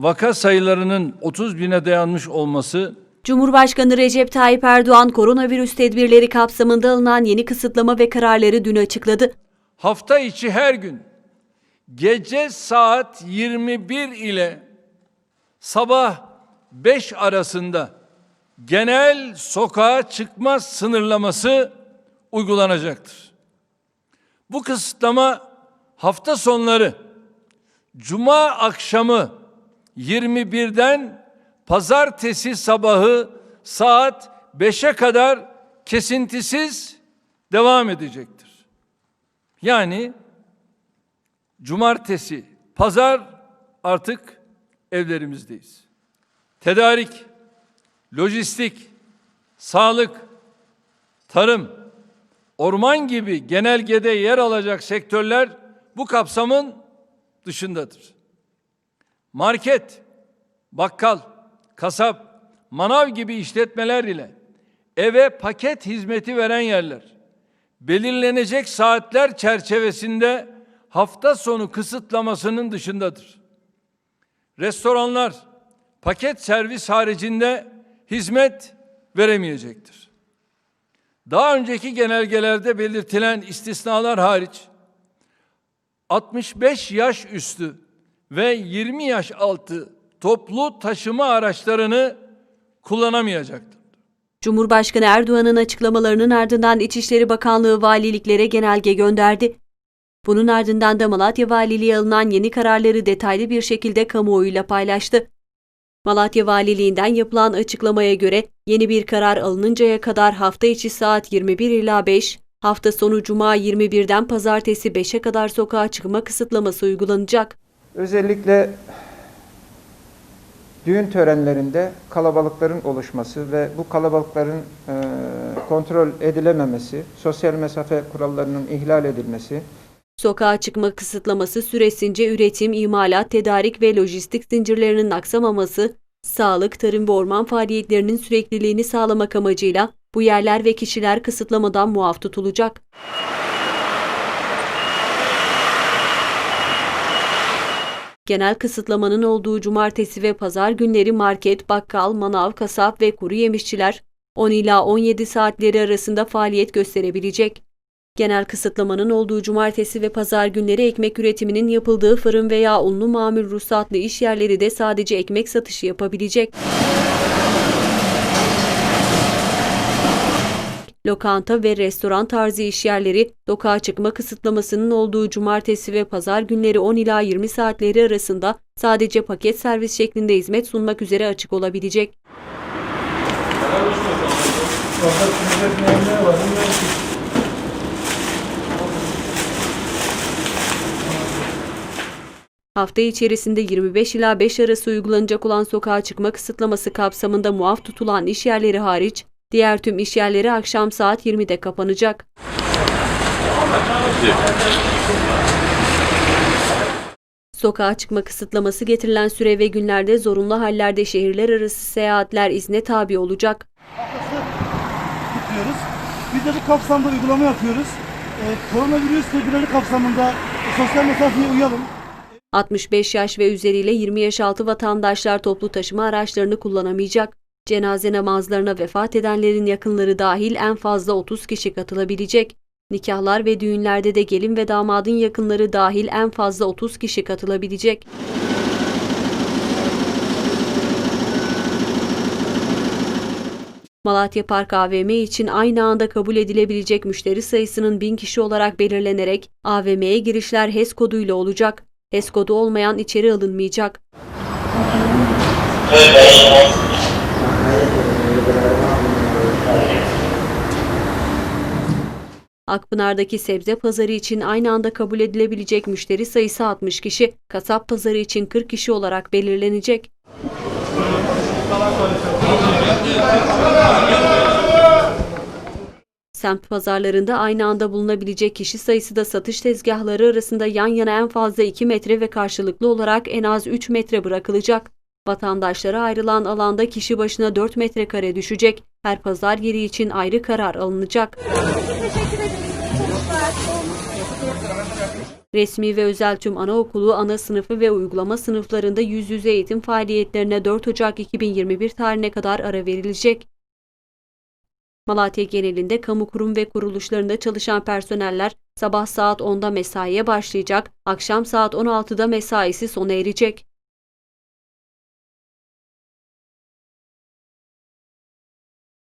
vaka sayılarının 30 bine dayanmış olması Cumhurbaşkanı Recep Tayyip Erdoğan koronavirüs tedbirleri kapsamında alınan yeni kısıtlama ve kararları dün açıkladı. hafta içi her gün gece saat 21 ile sabah 5 arasında genel sokağa çıkma sınırlaması uygulanacaktır. Bu kısıtlama hafta sonları cuma akşamı 21'den pazartesi sabahı saat 5'e kadar kesintisiz devam edecektir. Yani cumartesi, pazar artık evlerimizdeyiz. Tedarik, lojistik, sağlık, tarım, orman gibi genelgede yer alacak sektörler bu kapsamın dışındadır. Market, bakkal, kasap, manav gibi işletmeler ile eve paket hizmeti veren yerler belirlenecek saatler çerçevesinde hafta sonu kısıtlamasının dışındadır. Restoranlar paket servis haricinde hizmet veremeyecektir. Daha önceki genelgelerde belirtilen istisnalar hariç 65 yaş üstü ve 20 yaş altı toplu taşıma araçlarını kullanamayacaktır. Cumhurbaşkanı Erdoğan'ın açıklamalarının ardından İçişleri Bakanlığı valiliklere genelge gönderdi. Bunun ardından da Malatya Valiliği alınan yeni kararları detaylı bir şekilde kamuoyuyla paylaştı. Malatya Valiliğinden yapılan açıklamaya göre yeni bir karar alınıncaya kadar hafta içi saat 21 ila 5, hafta sonu cuma 21'den pazartesi 5'e kadar sokağa çıkma kısıtlaması uygulanacak. Özellikle düğün törenlerinde kalabalıkların oluşması ve bu kalabalıkların e, kontrol edilememesi, sosyal mesafe kurallarının ihlal edilmesi, Sokağa çıkma kısıtlaması süresince üretim, imalat, tedarik ve lojistik zincirlerinin aksamaması, sağlık, tarım ve orman faaliyetlerinin sürekliliğini sağlamak amacıyla bu yerler ve kişiler kısıtlamadan muaf tutulacak. Genel kısıtlamanın olduğu cumartesi ve pazar günleri market, bakkal, manav, kasap ve kuru yemişçiler 10 ila 17 saatleri arasında faaliyet gösterebilecek. Genel kısıtlamanın olduğu cumartesi ve pazar günleri ekmek üretiminin yapıldığı fırın veya unlu mamul ruhsatlı iş yerleri de sadece ekmek satışı yapabilecek. Lokanta ve restoran tarzı iş yerleri sokağa çıkma kısıtlamasının olduğu cumartesi ve pazar günleri 10 ila 20 saatleri arasında sadece paket servis şeklinde hizmet sunmak üzere açık olabilecek. Hafta içerisinde 25 ila 5 arası uygulanacak olan sokağa çıkma kısıtlaması kapsamında muaf tutulan iş yerleri hariç, diğer tüm iş yerleri akşam saat 20'de kapanacak. Sokağa çıkma kısıtlaması getirilen süre ve günlerde zorunlu hallerde şehirler arası seyahatler izne tabi olacak. de bu kapsamda uygulama yapıyoruz. Ee, koronavirüs tedbirleri kapsamında sosyal mesafeye uyalım. 65 yaş ve üzeriyle 20 yaş altı vatandaşlar toplu taşıma araçlarını kullanamayacak. Cenaze namazlarına vefat edenlerin yakınları dahil en fazla 30 kişi katılabilecek. Nikahlar ve düğünlerde de gelin ve damadın yakınları dahil en fazla 30 kişi katılabilecek. Malatya Park AVM için aynı anda kabul edilebilecek müşteri sayısının 1000 kişi olarak belirlenerek AVM'ye girişler HES koduyla olacak. HES kodu olmayan içeri alınmayacak. Akpınar'daki sebze pazarı için aynı anda kabul edilebilecek müşteri sayısı 60 kişi, kasap pazarı için 40 kişi olarak belirlenecek. Semt pazarlarında aynı anda bulunabilecek kişi sayısı da satış tezgahları arasında yan yana en fazla 2 metre ve karşılıklı olarak en az 3 metre bırakılacak. Vatandaşlara ayrılan alanda kişi başına 4 metrekare düşecek. Her pazar yeri için ayrı karar alınacak. Resmi ve özel tüm anaokulu, ana sınıfı ve uygulama sınıflarında yüz yüze eğitim faaliyetlerine 4 Ocak 2021 tarihine kadar ara verilecek. Malatya genelinde kamu kurum ve kuruluşlarında çalışan personeller sabah saat 10'da mesaiye başlayacak, akşam saat 16'da mesaisi sona erecek.